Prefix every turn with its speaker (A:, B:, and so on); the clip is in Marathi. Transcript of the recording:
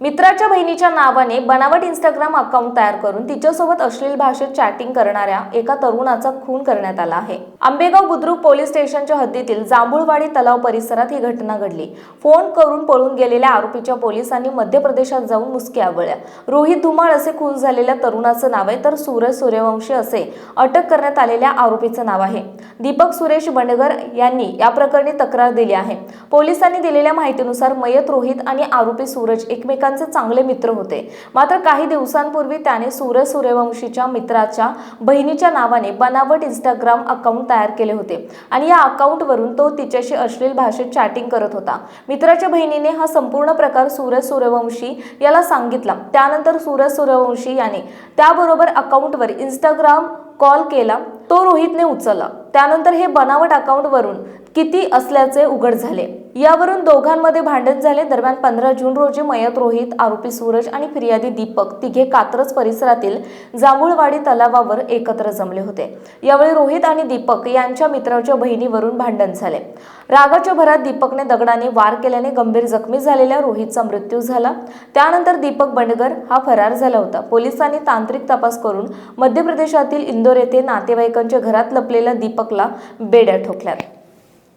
A: मित्राच्या बहिणीच्या नावाने बनावट इंस्टाग्राम अकाउंट तयार करून तिच्यासोबत अश्लील भाषेत चॅटिंग करणाऱ्या एका तरुणाचा खून करण्यात आला आहे. आंबेगाव बुद्रुक पोलीस स्टेशनच्या हद्दीतील जांभूळवाडी तलाव परिसरात ही घटना घडली. फोन करून पळून गेलेल्या आरोपीच्या पोलिसांनी मध्य प्रदेशात जाऊन मुसक्या आवळल्या रोहित धुमाळ असे खून झालेल्या तरुणाचं नाव आहे तर सूरज सूर्यवंशी असे अटक करण्यात आलेल्या आरोपीचं नाव आहे. दीपक सुरेश बंडगर यांनी या प्रकरणी तक्रार दिली आहे. पोलिसांनी दिलेल्या माहितीनुसार मयत रोहित आणि आरोपी सूरज एकमेकांचे चांगले मित्र होते. मात्र काही दिवसांपूर्वी त्याने सूर्य सूर्यवंशीच्या मित्राच्या बहिणीच्या नावाने बनावट इंस्टाग्राम अकाउंट तयार केले होते. आणि या अकाउंटवरून तो तिच्याशी अश्लील भाषेत चॅटिंग करत होता. मित्राच्या बहिणीने हा संपूर्ण प्रकार सूरज सूर्यवंशी याला सांगितला. त्यानंतर सूरज सूर्यवंशी याने त्याबरोबर अकाउंटवर इंस्टाग्राम कॉल केला. तो रोहितने उचलला. त्यानंतर हे बनावट अकाउंटवरून किती असल्याचे उघड झाले. यावरून दोघांमध्ये भांडण झाले. दरम्यान पंधरा जून रोजी मयत रोहित आरोपी सूरज आणि फिर्यादी दीपक तिघे कात्रज परिसरातील जांभूळवाडी तलावावर एकत्र जमले होते. यावेळी रोहित आणि दीपक यांच्या मित्राच्या बहिणीवरून भांडण झाले. रागाच्या भरात दीपकने दगडाने वार केल्याने गंभीर जखमी झालेल्या रोहितचा मृत्यू झाला. त्यानंतर दीपक बंडगर हा फरार झाला होता. पोलिसांनी तांत्रिक तपास करून मध्य प्रदेशातील इंदोर येथे नातेवाईकांच्या घरात लपलेल्या दीपकला बेड्या ठोकल्यात.